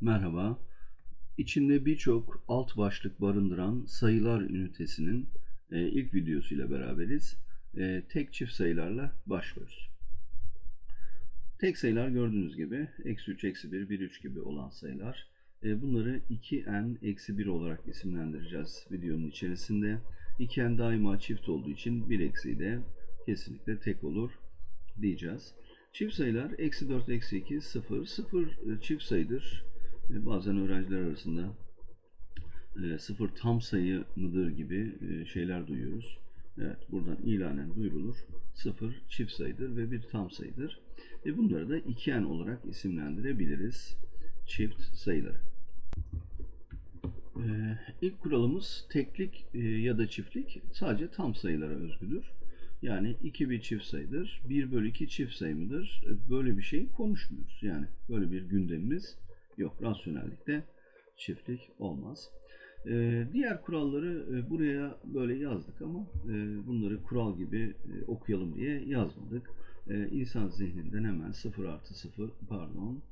Merhaba. İçinde birçok alt başlık barındıran sayılar ünitesinin e, ilk videosuyla beraberiz. E, tek çift sayılarla başlıyoruz. Tek sayılar gördüğünüz gibi eksi 3, eksi 1, 1, 3 gibi olan sayılar. E, bunları 2n eksi 1 olarak isimlendireceğiz videonun içerisinde. 2n daima çift olduğu için 1 eksiği de kesinlikle tek olur diyeceğiz. Çift sayılar eksi 4, eksi 2, 0. 0 e, çift sayıdır. E, Bazen öğrenciler arasında e, sıfır tam sayı mıdır gibi e, şeyler duyuyoruz. Evet buradan ilanen duyurulur. Sıfır çift sayıdır ve bir tam sayıdır. Ve bunları da 2n olarak isimlendirebiliriz. Çift sayıları. Ee, ilk kuralımız teklik e, ya da çiftlik sadece tam sayılara özgüdür. Yani 2 bir çift sayıdır. 1 bölü 2 çift sayı mıdır? E, Böyle bir şey konuşmuyoruz. Yani böyle bir gündemimiz yok. Rasyonellikte çiftlik olmaz. Ee, diğer kuralları e, buraya böyle yazdık ama e, bunları kural gibi e, okuyalım diye yazmadık. E, insan zihninden hemen 0 artı 0 pardon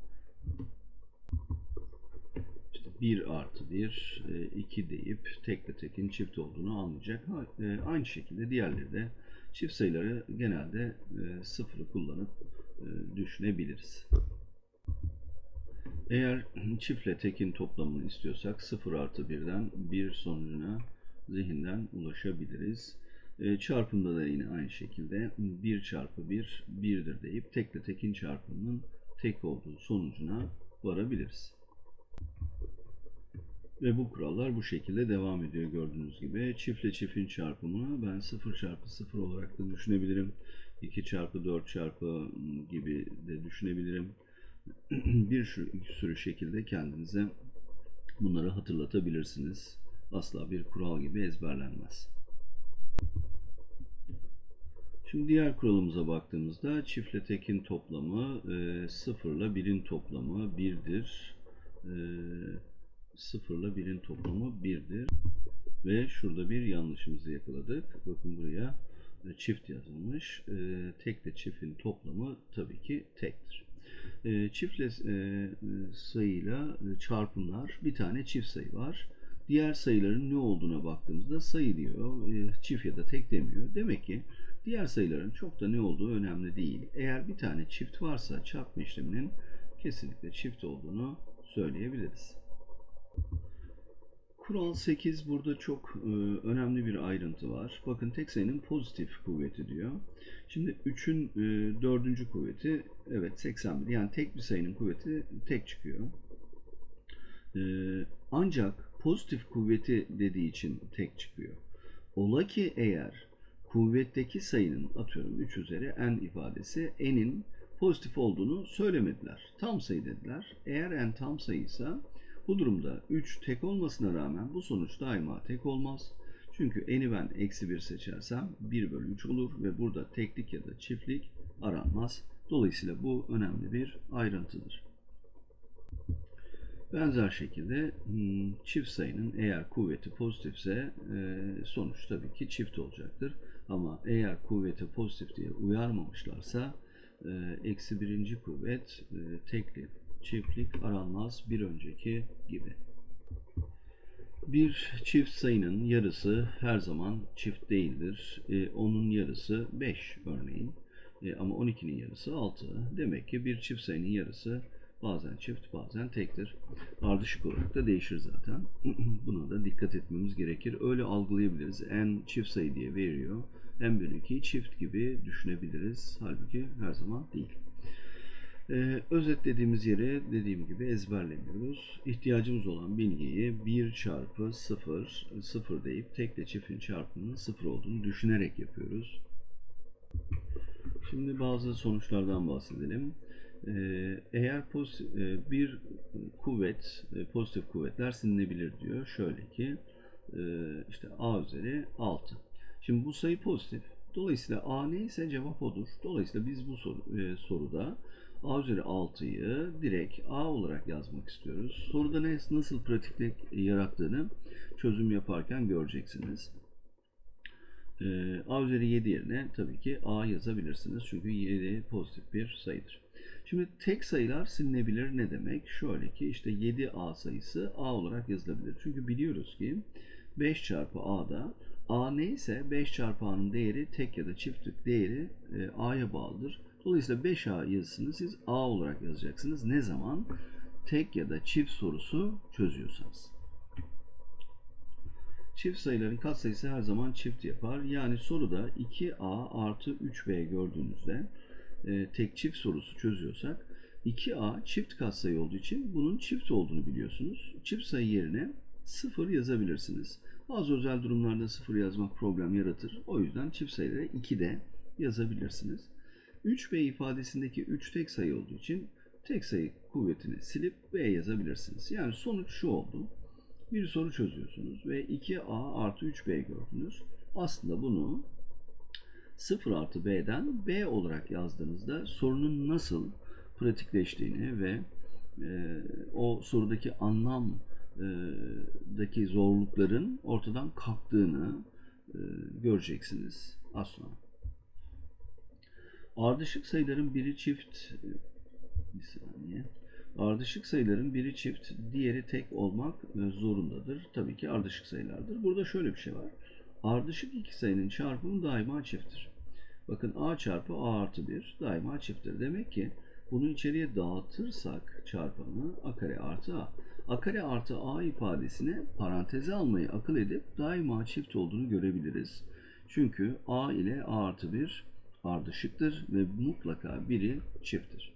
işte 1 artı 1, 2 deyip tekle tekin çift olduğunu anlayacak. Ha, e, Aynı şekilde diğerleri de çift sayıları genelde e, sıfırı kullanıp e, düşünebiliriz. Eğer çiftle tekin toplamını istiyorsak 0 artı 1'den 1 sonucuna zihinden ulaşabiliriz. E, çarpımda da yine aynı şekilde 1 çarpı 1 1'dir deyip tekle tekin çarpımının tek olduğu sonucuna varabiliriz. Ve bu kurallar bu şekilde devam ediyor gördüğünüz gibi. Çiftle çiftin çarpımını ben 0 çarpı 0 olarak da düşünebilirim. 2 çarpı 4 çarpı gibi de düşünebilirim. bir sürü şekilde kendinize bunları hatırlatabilirsiniz. Asla bir kural gibi ezberlenmez. Şimdi diğer kuralımıza baktığımızda çiftle tekin toplamı e, 0 ile 1'in toplamı 1'dir. E, 0 ile 1'in toplamı 1'dir. Ve şurada bir yanlışımızı yakaladık. Bakın buraya e, çift yazılmış. E, tekle çiftin toplamı tabii ki tektir. E, çiftle e, sayıyla e, çarpımlar bir tane çift sayı var. Diğer sayıların ne olduğuna baktığımızda sayı diyor. E, çift ya da tek demiyor. Demek ki diğer sayıların çok da ne olduğu önemli değil. Eğer bir tane çift varsa çarpma işleminin kesinlikle çift olduğunu söyleyebiliriz. Kural 8 burada çok e, önemli bir ayrıntı var. Bakın tek sayının pozitif kuvveti diyor. Şimdi 3'ün e, dördüncü kuvveti evet 81. Yani tek bir sayının kuvveti tek çıkıyor. E, ancak pozitif kuvveti dediği için tek çıkıyor. Ola ki eğer kuvvetteki sayının atıyorum 3 üzeri n ifadesi n'in pozitif olduğunu söylemediler. Tam sayı dediler. Eğer n tam sayıysa bu durumda 3 tek olmasına rağmen bu sonuç daima tek olmaz. Çünkü n'i ben eksi 1 seçersem 1 bölü 3 olur ve burada teklik ya da çiftlik aranmaz. Dolayısıyla bu önemli bir ayrıntıdır. Benzer şekilde hmm, çift sayının eğer kuvveti pozitifse e, sonuç tabii ki çift olacaktır. Ama eğer kuvveti pozitif diye uyarmamışlarsa e, eksi birinci kuvvet e, tekli çiftlik aranmaz bir önceki gibi. Bir çift sayının yarısı her zaman çift değildir. E, onun yarısı 5 örneğin. E, ama 12'nin yarısı 6. Demek ki bir çift sayının yarısı bazen çift bazen tektir. Ardışık olarak da değişir zaten. Buna da dikkat etmemiz gerekir. Öyle algılayabiliriz. En çift sayı diye veriyor. En bölü 2'yi çift gibi düşünebiliriz. Halbuki her zaman değil. Ee, özetlediğimiz yere dediğim gibi ezberlemiyoruz. İhtiyacımız olan bilgiyi 1 çarpı 0, 0 deyip tekle çiftin çarpımının 0 olduğunu düşünerek yapıyoruz. Şimdi bazı sonuçlardan bahsedelim. Ee, eğer pozitif, e, bir kuvvet, e, pozitif kuvvetler silinebilir diyor. Şöyle ki e, işte a üzeri 6. Şimdi bu sayı pozitif. Dolayısıyla a neyse cevap odur. Dolayısıyla biz bu soru, soruda a üzeri 6'yı direkt a olarak yazmak istiyoruz. Soruda ne, nasıl pratiklik yarattığını çözüm yaparken göreceksiniz. a üzeri 7 yerine tabii ki a yazabilirsiniz. Çünkü 7 pozitif bir sayıdır. Şimdi tek sayılar silinebilir ne demek? Şöyle ki işte 7a sayısı a olarak yazılabilir. Çünkü biliyoruz ki 5 çarpı a'da a neyse 5 çarpı a'nın değeri tek ya da çiftlik değeri e, a'ya bağlıdır. Dolayısıyla 5a yazısını siz a olarak yazacaksınız. Ne zaman? Tek ya da çift sorusu çözüyorsanız. Çift sayıların katsayısı her zaman çift yapar. Yani soruda 2a artı 3b gördüğünüzde e, tek çift sorusu çözüyorsak 2a çift katsayı olduğu için bunun çift olduğunu biliyorsunuz. Çift sayı yerine 0 yazabilirsiniz. Bazı özel durumlarda 0 yazmak problem yaratır. O yüzden çift sayıları 2 de yazabilirsiniz. 3b ifadesindeki 3 tek sayı olduğu için tek sayı kuvvetini silip b yazabilirsiniz. Yani sonuç şu oldu. Bir soru çözüyorsunuz ve 2a artı 3b gördünüz. Aslında bunu 0 artı b'den b olarak yazdığınızda sorunun nasıl pratikleştiğini ve e, o sorudaki anlamdaki zorlukların ortadan kalktığını e, göreceksiniz az sonra. Ardışık sayıların biri çift bir saniye. Ardışık sayıların biri çift, diğeri tek olmak e, zorundadır. Tabii ki ardışık sayılardır. Burada şöyle bir şey var. Ardışık iki sayının çarpımı daima çifttir. Bakın a çarpı a artı 1 daima çifttir. Demek ki bunu içeriye dağıtırsak çarpımı a kare artı a. a kare artı a ifadesini paranteze almayı akıl edip daima çift olduğunu görebiliriz. Çünkü a ile a artı 1 ardışıktır ve mutlaka biri çifttir.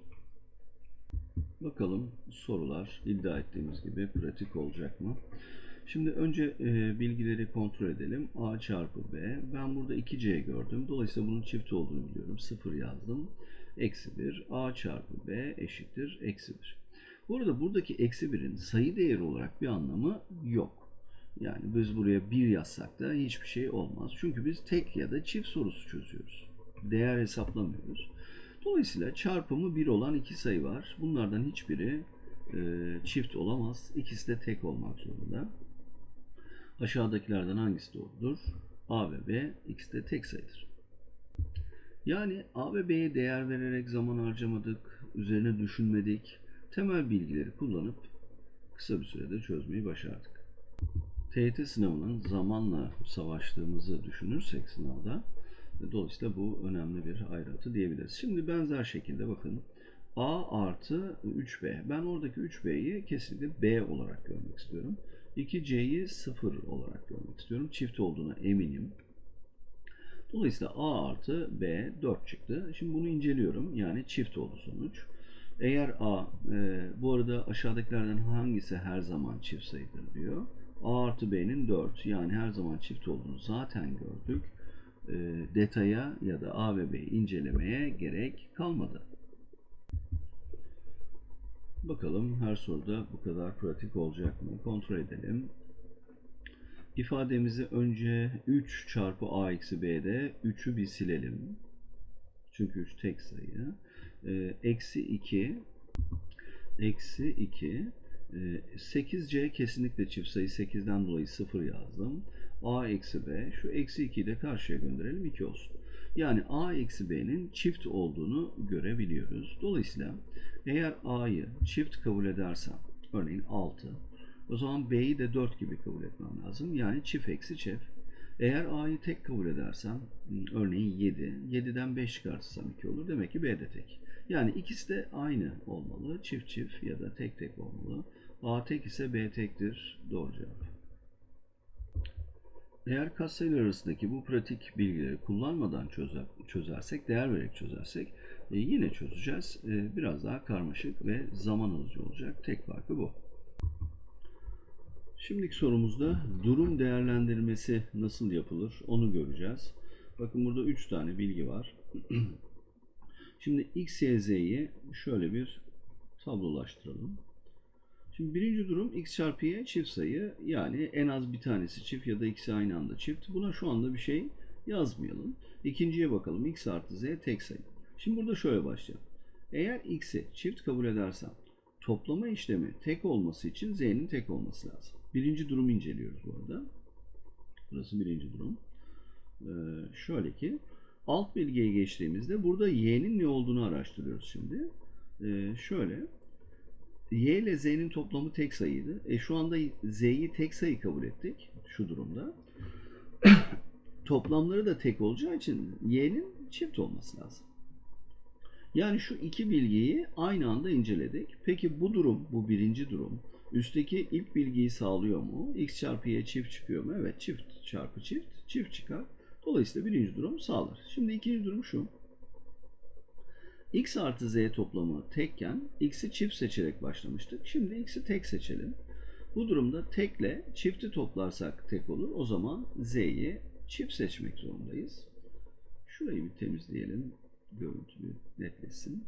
Bakalım sorular iddia ettiğimiz gibi pratik olacak mı? Şimdi önce e, bilgileri kontrol edelim. A çarpı B. Ben burada 2C gördüm. Dolayısıyla bunun çift olduğunu biliyorum. 0 yazdım. Eksi 1. A çarpı B eşittir. Eksi 1. Bu arada buradaki eksi 1'in sayı değeri olarak bir anlamı yok. Yani biz buraya 1 yazsak da hiçbir şey olmaz. Çünkü biz tek ya da çift sorusu çözüyoruz. Değer hesaplamıyoruz. Dolayısıyla çarpımı 1 olan iki sayı var. Bunlardan hiçbiri e, çift olamaz. İkisi de tek olmak zorunda. Aşağıdakilerden hangisi doğrudur? A ve B ikisi de tek sayıdır. Yani A ve B'ye değer vererek zaman harcamadık, üzerine düşünmedik. Temel bilgileri kullanıp kısa bir sürede çözmeyi başardık. TYT sınavının zamanla savaştığımızı düşünürsek sınavda dolayısıyla bu önemli bir ayrıntı diyebiliriz. Şimdi benzer şekilde bakın A artı 3B. Ben oradaki 3B'yi kesinlikle B olarak görmek istiyorum. 2C'yi 0 olarak görmek istiyorum. Çift olduğuna eminim. Dolayısıyla A artı B 4 çıktı. Şimdi bunu inceliyorum. Yani çift oldu sonuç. Eğer A, e, bu arada aşağıdakilerden hangisi her zaman çift sayıdır diyor. A artı B'nin 4 yani her zaman çift olduğunu zaten gördük. E, detaya ya da A ve B'yi incelemeye gerek kalmadı. Bakalım her soruda bu kadar pratik olacak mı? Kontrol edelim. İfademizi önce 3 çarpı a eksi b'de 3'ü bir silelim. Çünkü 3 tek sayı. Ee, eksi 2 eksi 2 ee, 8c kesinlikle çift sayı 8'den dolayı 0 yazdım. A eksi b şu eksi 2'yi de karşıya gönderelim 2 olsun. Yani a eksi b'nin çift olduğunu görebiliyoruz. Dolayısıyla eğer a'yı çift kabul edersem örneğin 6 o zaman b'yi de 4 gibi kabul etmem lazım. Yani çift eksi çift. Eğer a'yı tek kabul edersem örneğin 7. 7'den 5 çıkartırsam 2 olur. Demek ki b de tek. Yani ikisi de aynı olmalı. Çift çift ya da tek tek olmalı. A tek ise B tektir. Doğru cevap. Eğer katsayılar arasındaki bu pratik bilgileri kullanmadan çözer, çözersek, değer vererek çözersek e, yine çözeceğiz. E, biraz daha karmaşık ve zaman alıcı olacak. Tek farkı bu. Şimdiki sorumuzda durum değerlendirmesi nasıl yapılır onu göreceğiz. Bakın burada 3 tane bilgi var. Şimdi x, y, z'yi şöyle bir tablolaştıralım. Şimdi birinci durum x çarpı y çift sayı yani en az bir tanesi çift ya da ikisi aynı anda çift. Buna şu anda bir şey yazmayalım. İkinciye bakalım x artı z tek sayı. Şimdi burada şöyle başlayalım. Eğer x'i çift kabul edersem toplama işlemi tek olması için z'nin tek olması lazım. Birinci durumu inceliyoruz bu arada. Burası birinci durum. Ee, şöyle ki alt bilgiye geçtiğimizde burada y'nin ne olduğunu araştırıyoruz şimdi. Ee, şöyle. Y ile Z'nin toplamı tek sayıydı. E şu anda Z'yi tek sayı kabul ettik şu durumda. Toplamları da tek olacağı için Y'nin çift olması lazım. Yani şu iki bilgiyi aynı anda inceledik. Peki bu durum, bu birinci durum üstteki ilk bilgiyi sağlıyor mu? X çarpı Y çift çıkıyor mu? Evet çift çarpı çift, çift çıkar. Dolayısıyla birinci durum sağlar. Şimdi ikinci durum şu. X artı Z toplamı tekken X'i çift seçerek başlamıştık. Şimdi X'i tek seçelim. Bu durumda tekle çifti toplarsak tek olur. O zaman Z'yi çift seçmek zorundayız. Şurayı bir temizleyelim. Görüntü bir netleşsin.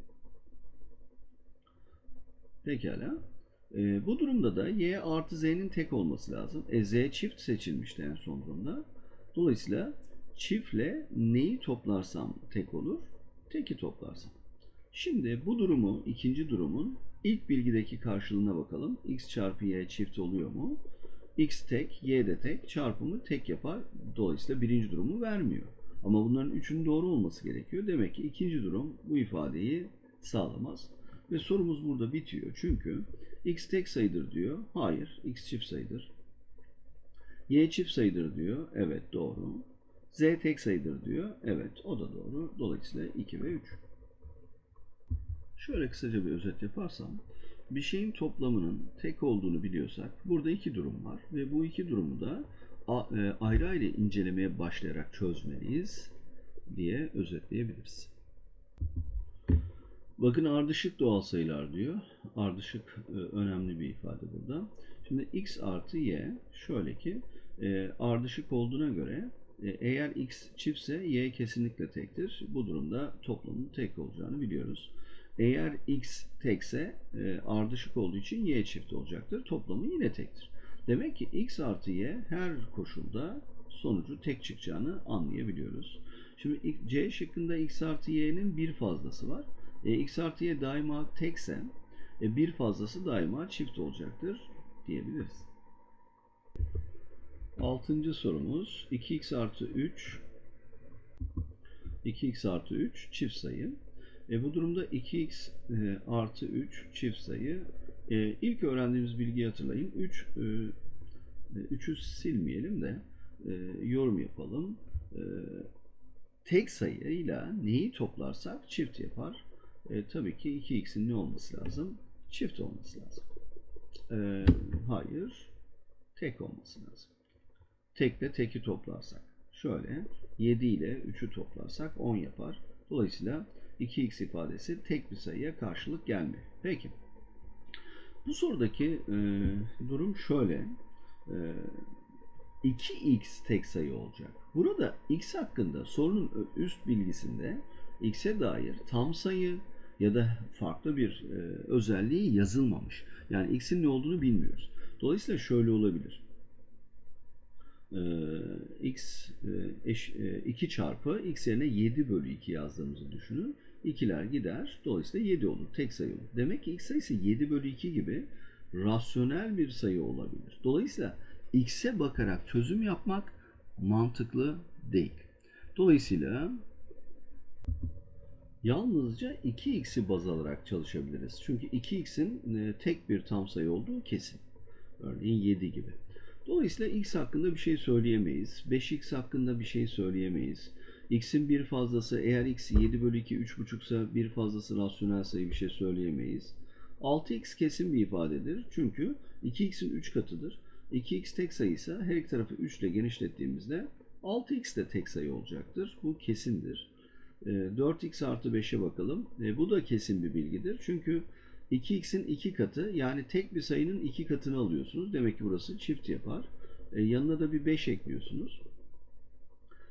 Pekala. Ee, bu durumda da Y artı Z'nin tek olması lazım. E, Z çift seçilmişti en son durumda. Dolayısıyla çiftle neyi toplarsam tek olur? Teki toplarsam. Şimdi bu durumu, ikinci durumun ilk bilgideki karşılığına bakalım. X çarpı Y çift oluyor mu? X tek, Y de tek, çarpımı tek yapar. Dolayısıyla birinci durumu vermiyor. Ama bunların üçünün doğru olması gerekiyor. Demek ki ikinci durum bu ifadeyi sağlamaz. Ve sorumuz burada bitiyor. Çünkü x tek sayıdır diyor. Hayır, x çift sayıdır. Y çift sayıdır diyor. Evet doğru. Z tek sayıdır diyor. Evet o da doğru. Dolayısıyla 2 ve 3. Şöyle kısaca bir özet yaparsam bir şeyin toplamının tek olduğunu biliyorsak burada iki durum var ve bu iki durumu da e, ayrı ayrı incelemeye başlayarak çözmeliyiz diye özetleyebiliriz. Bakın ardışık doğal sayılar diyor. Ardışık e, önemli bir ifade burada. Şimdi x artı y şöyle ki e, ardışık olduğuna göre eğer x çiftse y kesinlikle tektir. Bu durumda toplamın tek olacağını biliyoruz. Eğer x tekse e, ardışık olduğu için y çift olacaktır. Toplamı yine tektir. Demek ki x artı y her koşulda sonucu tek çıkacağını anlayabiliyoruz. Şimdi C şıkkında x artı y'nin bir fazlası var. E, x artı y daima tekse e, bir fazlası daima çift olacaktır diyebiliriz. Altıncı sorumuz 2x artı 3 2x artı 3 çift sayı. E, bu durumda 2x e, artı 3 çift sayı. E, ilk öğrendiğimiz bilgiyi hatırlayın. 3 e, 3'ü silmeyelim de e, yorum yapalım. E, tek sayıyla neyi toplarsak çift yapar. E, tabii ki 2x'in ne olması lazım? Çift olması lazım. E, hayır. Tek olması lazım. Tekle teki toplarsak. Şöyle 7 ile 3'ü toplarsak 10 yapar. Dolayısıyla 2x ifadesi tek bir sayıya karşılık gelmiyor. Peki. Bu sorudaki e, durum şöyle. E, 2x tek sayı olacak. Burada x hakkında sorunun üst bilgisinde x'e dair tam sayı ya da farklı bir e, özelliği yazılmamış. Yani x'in ne olduğunu bilmiyoruz. Dolayısıyla şöyle olabilir. E, x e, eş, e, 2 çarpı x yerine 7 bölü 2 yazdığımızı düşünün. İkiler gider. Dolayısıyla 7 olur. Tek sayı olur. Demek ki x sayısı 7 bölü 2 gibi rasyonel bir sayı olabilir. Dolayısıyla x'e bakarak çözüm yapmak mantıklı değil. Dolayısıyla yalnızca 2x'i baz alarak çalışabiliriz. Çünkü 2x'in e, tek bir tam sayı olduğu kesin. Örneğin 7 gibi. Dolayısıyla x hakkında bir şey söyleyemeyiz. 5x hakkında bir şey söyleyemeyiz. X'in bir fazlası eğer x 7 bölü 2 3,5 ise bir fazlası rasyonel sayı bir şey söyleyemeyiz. 6x kesin bir ifadedir. Çünkü 2x'in 3 katıdır. 2x tek sayıysa her iki tarafı 3 ile genişlettiğimizde 6x de tek sayı olacaktır. Bu kesindir. E, 4x artı 5'e bakalım. E, bu da kesin bir bilgidir. Çünkü 2x'in 2 katı yani tek bir sayının 2 katını alıyorsunuz. Demek ki burası çift yapar. E, yanına da bir 5 ekliyorsunuz.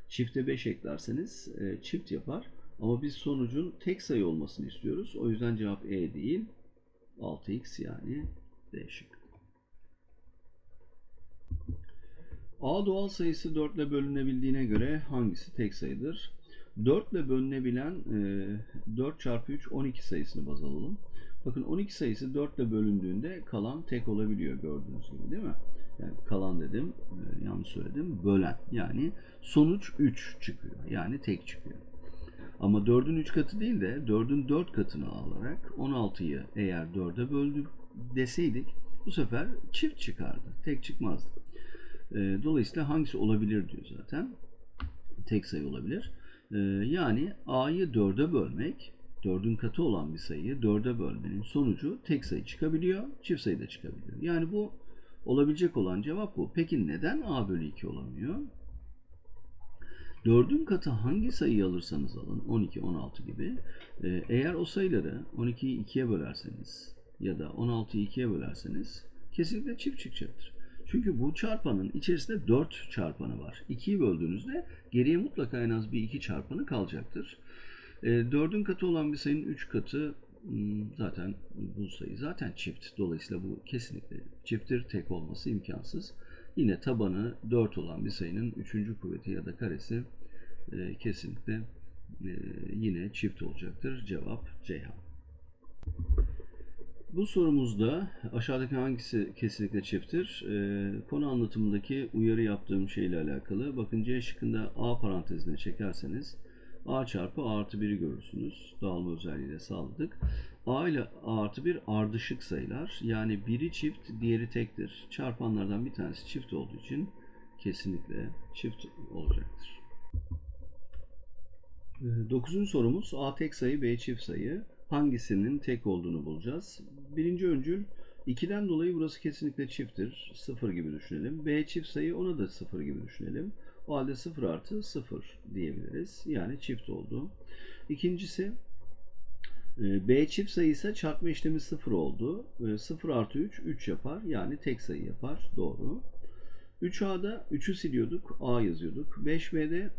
Çifte 5 eklerseniz e, çift yapar. Ama biz sonucun tek sayı olmasını istiyoruz. O yüzden cevap E değil. 6x yani D şıkkı. A doğal sayısı 4 ile bölünebildiğine göre hangisi tek sayıdır? 4 ile bölünebilen e, 4 çarpı 3 12 sayısını baz alalım. Bakın 12 sayısı 4 ile bölündüğünde kalan tek olabiliyor gördüğünüz gibi değil mi? Yani kalan dedim, e, yanlış söyledim, bölen. Yani sonuç 3 çıkıyor. Yani tek çıkıyor. Ama 4'ün 3 katı değil de 4'ün 4 katını alarak 16'yı eğer 4'e böldük deseydik bu sefer çift çıkardı. Tek çıkmazdı. E, dolayısıyla hangisi olabilir diyor zaten. Tek sayı olabilir. E, yani a'yı 4'e bölmek 4'ün katı olan bir sayıyı 4'e bölmenin sonucu tek sayı çıkabiliyor, çift sayı da çıkabiliyor. Yani bu olabilecek olan cevap bu. Peki neden a bölü 2 olamıyor? 4'ün katı hangi sayıyı alırsanız alın, 12, 16 gibi, e, eğer o sayıları 12'yi 2'ye bölerseniz ya da 16'yı 2'ye bölerseniz kesinlikle çift çıkacaktır. Çünkü bu çarpanın içerisinde 4 çarpanı var. 2'yi böldüğünüzde geriye mutlaka en az bir 2 çarpanı kalacaktır. E, 4'ün katı olan bir sayının 3 katı zaten bu sayı zaten çift. Dolayısıyla bu kesinlikle çifttir. Tek olması imkansız. Yine tabanı 4 olan bir sayının 3. kuvveti ya da karesi e, kesinlikle e, yine çift olacaktır. Cevap Ceyhan. Bu sorumuzda aşağıdaki hangisi kesinlikle çifttir? E, konu anlatımındaki uyarı yaptığım şeyle alakalı. Bakın C şıkkında A parantezine çekerseniz A çarpı A artı 1'i görürsünüz. Dağılma özelliğiyle sağladık. A ile A artı 1 ardışık sayılar. Yani biri çift, diğeri tektir. Çarpanlardan bir tanesi çift olduğu için kesinlikle çift olacaktır. Ee, dokuzuncu sorumuz A tek sayı, B çift sayı. Hangisinin tek olduğunu bulacağız. Birinci öncül 2'den dolayı burası kesinlikle çifttir. 0 gibi düşünelim. B çift sayı ona da 0 gibi düşünelim. O halde 0 artı 0 diyebiliriz. Yani çift oldu. İkincisi e, B çift sayı ise çarpma işlemi 0 oldu. 0 artı 3 3 yapar. Yani tek sayı yapar. Doğru. 3A'da 3'ü siliyorduk. A yazıyorduk. 5B'de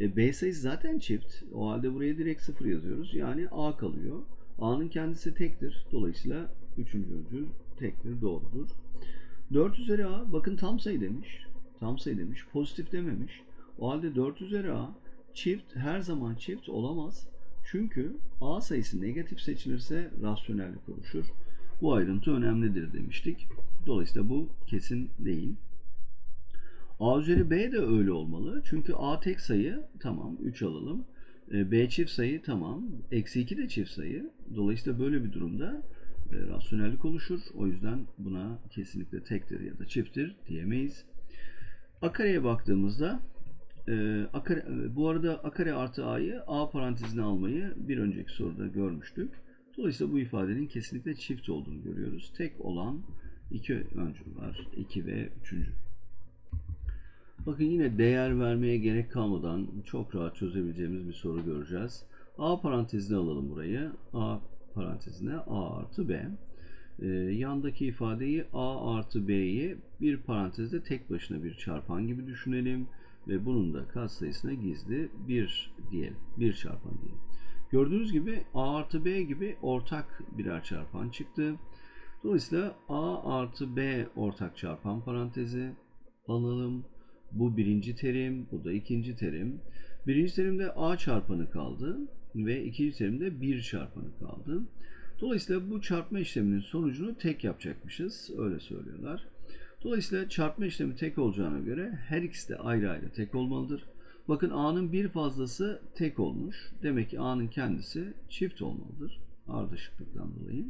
e, B sayısı zaten çift. O halde buraya direkt 0 yazıyoruz. Yani A kalıyor. A'nın kendisi tektir. Dolayısıyla 3. öncül tektir. Doğrudur. 4 üzeri A bakın tam sayı demiş. Tam sayı demiş. Pozitif dememiş. O halde 4 üzeri A çift her zaman çift olamaz. Çünkü A sayısı negatif seçilirse rasyonellik oluşur. Bu ayrıntı önemlidir demiştik. Dolayısıyla bu kesin değil. A üzeri B de öyle olmalı. Çünkü A tek sayı tamam 3 alalım. E, B çift sayı tamam. Eksi 2 de çift sayı. Dolayısıyla böyle bir durumda e, rasyonellik oluşur. O yüzden buna kesinlikle tektir ya da çifttir diyemeyiz. A kareye baktığımızda e, a kare, bu arada a kare artı a'yı a parantezine almayı bir önceki soruda görmüştük. Dolayısıyla bu ifadenin kesinlikle çift olduğunu görüyoruz. Tek olan iki öncül var. 2 ve 3. Bakın yine değer vermeye gerek kalmadan çok rahat çözebileceğimiz bir soru göreceğiz. A parantezine alalım burayı. A parantezine A artı B. Ee, yandaki ifadeyi A artı B'yi bir parantezde tek başına bir çarpan gibi düşünelim. Ve bunun da katsayısına gizli 1 diyelim. 1 çarpan diyelim. Gördüğünüz gibi A artı B gibi ortak birer çarpan çıktı. Dolayısıyla A artı B ortak çarpan parantezi alalım. Bu birinci terim, bu da ikinci terim. Birinci terimde A çarpanı kaldı ve ikinci terimde 1 çarpanı kaldı. Dolayısıyla bu çarpma işleminin sonucunu tek yapacakmışız. Öyle söylüyorlar. Dolayısıyla çarpma işlemi tek olacağına göre her ikisi de ayrı ayrı tek olmalıdır. Bakın A'nın bir fazlası tek olmuş. Demek ki A'nın kendisi çift olmalıdır. Ardışıklıktan dolayı.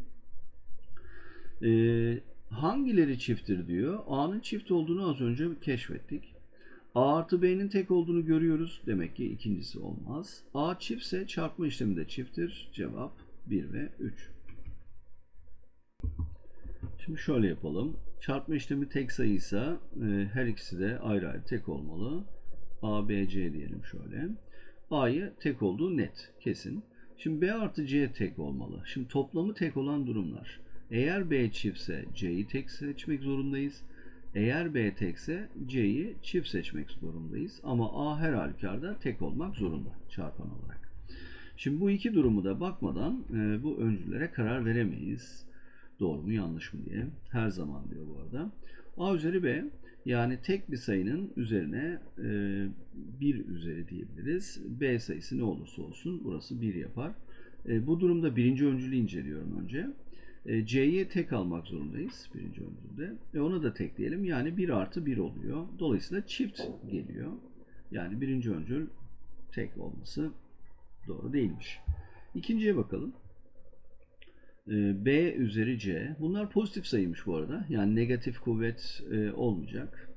Ee, hangileri çifttir diyor. A'nın çift olduğunu az önce keşfettik. A artı B'nin tek olduğunu görüyoruz. Demek ki ikincisi olmaz. A çiftse çarpma işlemi de çifttir. Cevap 1 ve 3. Şimdi şöyle yapalım. Çarpma işlemi tek sayıysa e, her ikisi de ayrı ayrı tek olmalı. A, B, C diyelim şöyle. A'yı tek olduğu net, kesin. Şimdi B artı C tek olmalı. Şimdi toplamı tek olan durumlar. Eğer B çiftse C'yi tek seçmek zorundayız. Eğer B tekse C'yi çift seçmek zorundayız. Ama A her halükarda tek olmak zorunda çarpan olarak. Şimdi bu iki durumu da bakmadan e, bu öncüllere karar veremeyiz. Doğru mu yanlış mı diye. Her zaman diyor bu arada. A üzeri B yani tek bir sayının üzerine e, 1 üzeri diyebiliriz. B sayısı ne olursa olsun burası 1 yapar. E, bu durumda birinci öncülü inceliyorum önce. E, C'yi tek almak zorundayız birinci öncülde. E, ona da tek diyelim. Yani 1 artı 1 oluyor. Dolayısıyla çift geliyor. Yani birinci öncül tek olması Doğru değilmiş. İkinciye bakalım. Ee, B üzeri C. Bunlar pozitif sayıymış bu arada. Yani negatif kuvvet e, olmayacak.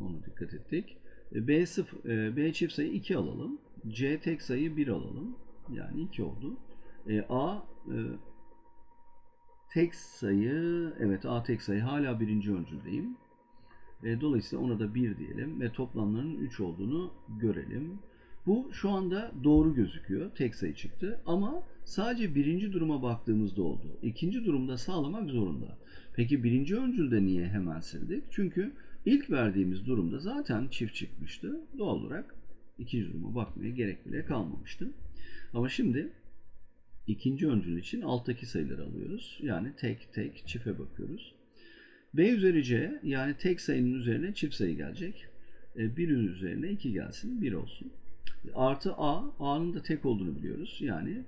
Ona dikkat ettik. E, B, sıfır, e, B çift sayı 2 alalım. C tek sayı 1 alalım. Yani 2 oldu. A tek sayı, evet A tek sayı hala birinci öncüldeyim. Dolayısıyla ona da 1 diyelim ve toplamlarının 3 olduğunu görelim. Bu şu anda doğru gözüküyor. Tek sayı çıktı. Ama sadece birinci duruma baktığımızda oldu. İkinci durumda sağlamak zorunda. Peki birinci öncülde niye hemen sildik? Çünkü ilk verdiğimiz durumda zaten çift çıkmıştı. Doğal olarak ikinci duruma bakmaya gerek bile kalmamıştı. Ama şimdi ikinci öncül için alttaki sayıları alıyoruz. Yani tek tek çifte bakıyoruz. B üzeri C yani tek sayının üzerine çift sayı gelecek. E, birin üzerine 2 gelsin 1 olsun. Artı A, A'nın da tek olduğunu biliyoruz. Yani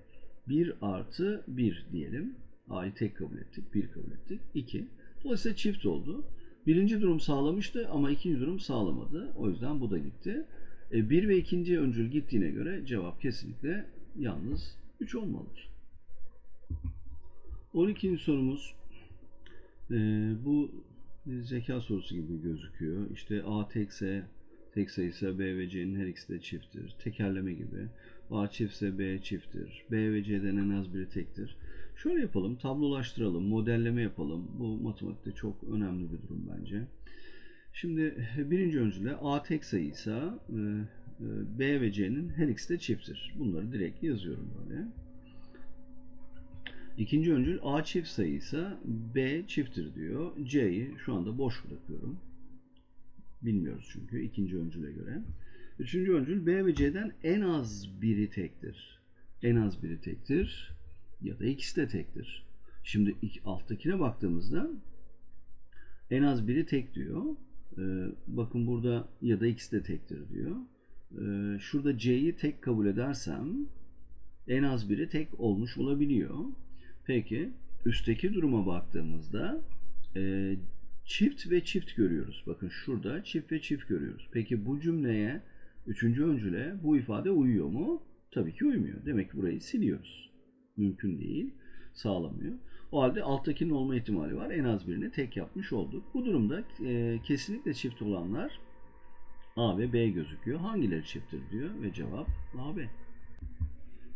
1 artı 1 diyelim. A'yı tek kabul ettik, 1 kabul ettik. 2. Dolayısıyla çift oldu. Birinci durum sağlamıştı ama ikinci durum sağlamadı. O yüzden bu da gitti. E, 1 ve ikinci öncül gittiğine göre cevap kesinlikle yalnız 3 olmalıdır. 12. sorumuz e, bu zeka sorusu gibi gözüküyor. İşte A tekse tek sayısı B ve C'nin her ikisi de çifttir. Tekerleme gibi. A çiftse B çifttir. B ve C'den en az biri tektir. Şöyle yapalım, tablolaştıralım, modelleme yapalım. Bu matematikte çok önemli bir durum bence. Şimdi birinci öncüle A tek sayıysa e, e, B ve C'nin her ikisi de çifttir. Bunları direkt yazıyorum böyle. İkinci öncül A çift sayıysa B çifttir diyor. C'yi şu anda boş bırakıyorum. Bilmiyoruz çünkü ikinci öncüle göre. Üçüncü öncül B ve C'den en az biri tektir. En az biri tektir ya da ikisi de tektir. Şimdi alttakine baktığımızda en az biri tek diyor. Ee, bakın burada ya da ikisi de tektir diyor. Ee, şurada C'yi tek kabul edersem en az biri tek olmuş olabiliyor. Peki üstteki duruma baktığımızda e, çift ve çift görüyoruz. Bakın şurada çift ve çift görüyoruz. Peki bu cümleye üçüncü öncüle bu ifade uyuyor mu? Tabii ki uymuyor. Demek ki burayı siliyoruz. Mümkün değil. Sağlamıyor. O halde alttakinin olma ihtimali var. En az birini tek yapmış olduk. Bu durumda e, kesinlikle çift olanlar A ve B gözüküyor. Hangileri çifttir diyor ve cevap A, B.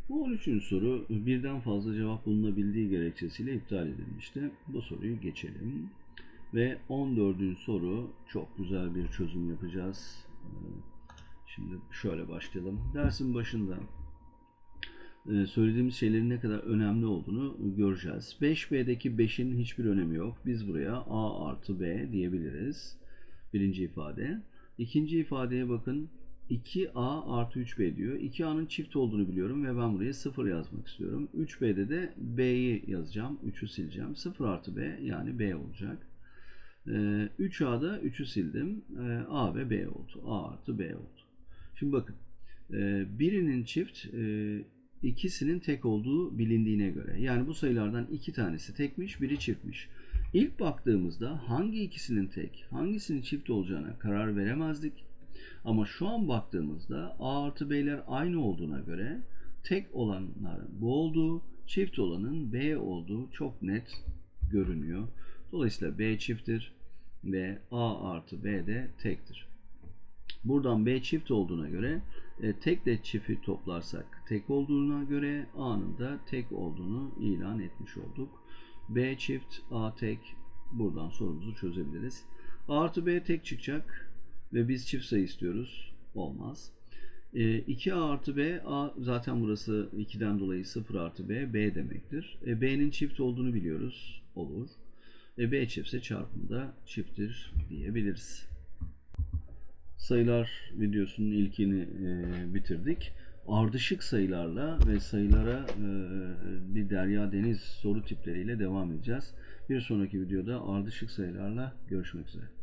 Bu 13. soru birden fazla cevap bulunabildiği gerekçesiyle iptal edilmişti. Bu soruyu geçelim. Ve 14. soru çok güzel bir çözüm yapacağız. Şimdi şöyle başlayalım. Dersin başında e, söylediğimiz şeylerin ne kadar önemli olduğunu göreceğiz. 5B'deki 5'in hiçbir önemi yok. Biz buraya A artı B diyebiliriz. Birinci ifade. İkinci ifadeye bakın. 2A artı 3B diyor. 2A'nın çift olduğunu biliyorum ve ben buraya 0 yazmak istiyorum. 3B'de de B'yi yazacağım. 3'ü sileceğim. 0 artı B yani B olacak. 3A'da 3'ü sildim. A ve B oldu. A artı B oldu. Şimdi bakın. Birinin çift, ikisinin tek olduğu bilindiğine göre. Yani bu sayılardan iki tanesi tekmiş, biri çiftmiş. İlk baktığımızda hangi ikisinin tek, hangisinin çift olacağına karar veremezdik. Ama şu an baktığımızda A artı B'ler aynı olduğuna göre tek olanların bu olduğu, çift olanın B olduğu çok net görünüyor. Dolayısıyla B çifttir ve A artı B de tektir. Buradan B çift olduğuna göre e, tekle çifti toplarsak tek olduğuna göre A'nın da tek olduğunu ilan etmiş olduk. B çift A tek buradan sorumuzu çözebiliriz. A artı B tek çıkacak ve biz çift sayı istiyoruz. Olmaz. E, 2A artı B A zaten burası 2'den dolayı 0 artı B B demektir. E, B'nin çift olduğunu biliyoruz. Olur. E, B çiftse çarpımda çifttir diyebiliriz. Sayılar videosunun ilkini e, bitirdik. Ardışık sayılarla ve sayılara e, bir derya deniz soru tipleriyle devam edeceğiz. Bir sonraki videoda ardışık sayılarla görüşmek üzere.